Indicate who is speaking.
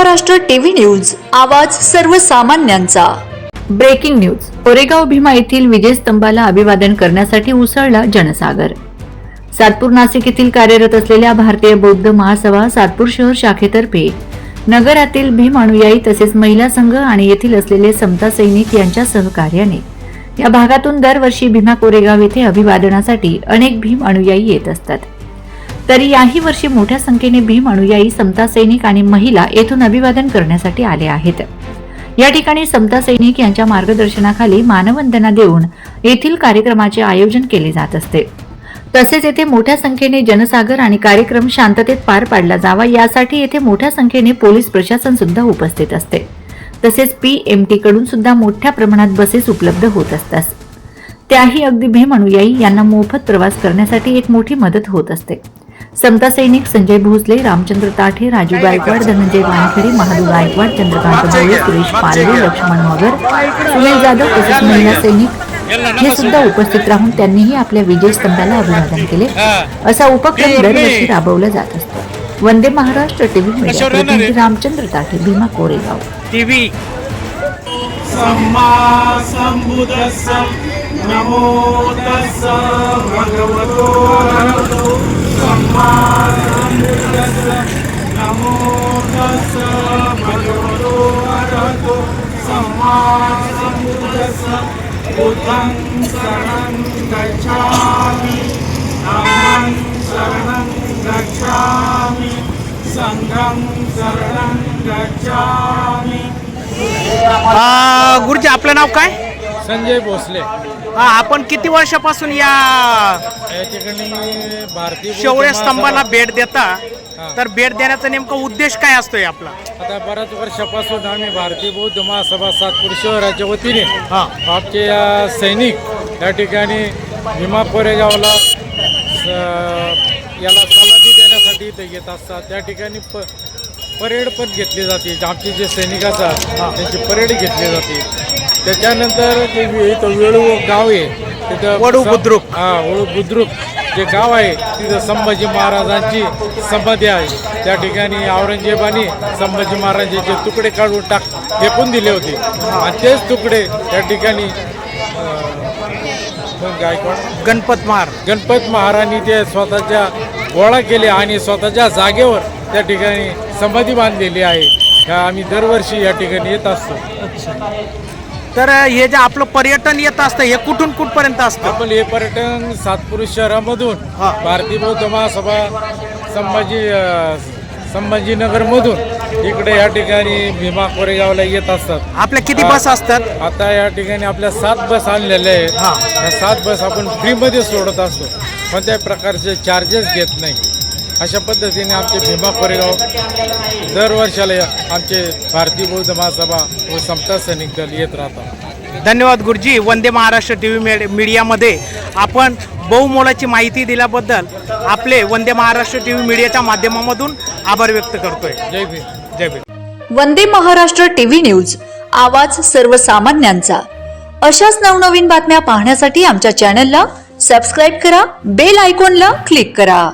Speaker 1: Maharashtra TV news आवाज सर्वसामान्यांचा.
Speaker 2: Breaking news Koregaon Bhima येथील विजयस्तंभाला अभिवादन करण्यासाठी उसळला जनसागर. सातपूर नाशिक येथील कार्यरत असलेल्या भारतीय बौद्ध महासभा सातपूर शहर शाखेतर्फे नगरातील भीम अनुयायी तसेच महिला संघ आणि येथील असलेले समता सैनिक यांच्या सहकार्याने या भागातून दरवर्षी भीमा कोरेगाव येथे अभिवादनासाठी अनेक भीम अनुयायी येत असतात. तरी याही वर्षी मोठ्या संख्येने भीम अनुयायी समता सैनिक आणि महिला येथून अभिवादन करण्यासाठी आले आहेत. या ठिकाणी समता सैनिक यांच्या मार्गदर्शनाखाली मानवंदना देऊन येथील कार्यक्रमाचे आयोजन केले जात असते. तसेच येथे मोठ्या संख्येने जनसागर आणि कार्यक्रम शांततेत पार पाडला जावा यासाठी येथे मोठ्या संख्येने पोलीस प्रशासन सुद्धा उपस्थित असते. तसेच पीएमटी कडून सुद्धा मोठ्या प्रमाणात बसेस उपलब्ध होत असतात. त्याही अगदी भीम अनुयायी यांना मोफत प्रवास करण्यासाठी एक मोठी मदत होत असते. समता सैनिक संजय भोसले रामचंद्र ताठे राजू गायकवाड धनंजय वानखेडे महादू गायकवाड चंद्रकांत भोळे सुरेश पारडे लक्ष्मण मगर सुनील जाधव तसेच महिला सैनिक हे सुद्धा उपस्थित राहून त्यांनीही आपल्या विजय स्तंभाला अभिवादन केले. असा उपक्रम दरवर्षी राबवला जात असतो. Vande Maharashtra TV media Ramchandra Tathe Bhima Koregaon.
Speaker 3: TV.
Speaker 4: नमो तस्स भगवतो नमो तस्स भगवतो अरहतो सम्मा सम्बुद्धस्स बुद्धं शरणं गच्छामि धम्मं शरणं गच्छामि सङ्घं शरणं गच्छामि।
Speaker 3: आ, गुरुजी आपलं नाव काय?
Speaker 5: संजय भोसले.
Speaker 3: हा, आपण किती वर्षापासून या
Speaker 5: या ठिकाणी भारतीय बौद्ध
Speaker 3: शेवळे स्तंभाला भेट देता. तर भेट देण्याचा नेमका उद्देश काय असतोय आपला?
Speaker 5: आता बऱ्याच वर्षापासून आम्ही भारतीय बौद्ध महासभा सातपूर शहराच्या वतीने
Speaker 3: हा.
Speaker 5: आमचे या सैनिक या ठिकाणी भीमा कोरेगावला याला सलामी देण्यासाठी इथे येत असतात. त्या ठिकाणी प परेड पण घेतली जाते. आमचे जे सैनिक असतात त्यांची परेड घेतली जाते. त्याच्यानंतर इथं वेळू गाव आहे तिथं
Speaker 3: वडू बुद्रुक.
Speaker 5: हा वळू बुद्रुक. जे गाव आहे तिथं संभाजी महाराजांची समाधी आहे. त्या ठिकाणी औरंगजेबाने संभाजी महाराजांचे तुकडे काढून टाक फेकून दिले होते. आणि तेच तुकडे त्या ठिकाणी गायकवाड
Speaker 3: गणपत महार.
Speaker 5: गणपत महाराणी ते स्वतःच्या गोळा केले आणि स्वतःच्या जागेवर त्या ठिकाणी समाधी बांधलेली आहे. आम्ही दरवर्षी या ठिकाणी येत असतो.
Speaker 3: तर हे जे आपलं पर्यटन येत असतं हे कुठून कुठपर्यंत असतं
Speaker 5: आपण हे पर्यटन सातपूर शहरामधून
Speaker 3: हा.
Speaker 5: भारतीय बौद्ध महासभा संभाजी अ, संभाजीनगरमधून इकडे या ठिकाणी भीमा कोरेगावला येत असतात
Speaker 3: आपल्या किती. बस असतात
Speaker 5: आता या ठिकाणी आपल्या सात बस आणलेल्या आहेत
Speaker 3: हा.
Speaker 5: या सात बस आपण फ्रीमध्ये सोडत असतो कोणत्याही प्रकारचे चार्जेस घेत नाही अशा पद्धतीने आमचे भीमा कोरेगाव दरवर्षाला आमचे भारतीय बौद्ध महासभा व समता सैनिक दल येत राहतात.
Speaker 3: धन्यवाद गुरुजी. वंदे महाराष्ट्र टी व्ही मीडियामध्ये आपण बहुमोलाची माहिती दिल्याबद्दल आपले वंदे महाराष्ट्र टी व्ही मीडियाच्या माध्यमामधून आभार व्यक्त करतोय.
Speaker 5: जय भीम.
Speaker 3: जय भीम.
Speaker 1: वंदे महाराष्ट्र टीव्ही न्यूज आवाज सर्वसामान्यांचा. अशाच नवनवीन बातम्या पाहण्यासाठी आमच्या चॅनलला सबस्क्राईब करा बेल आयकॉनला क्लिक करा.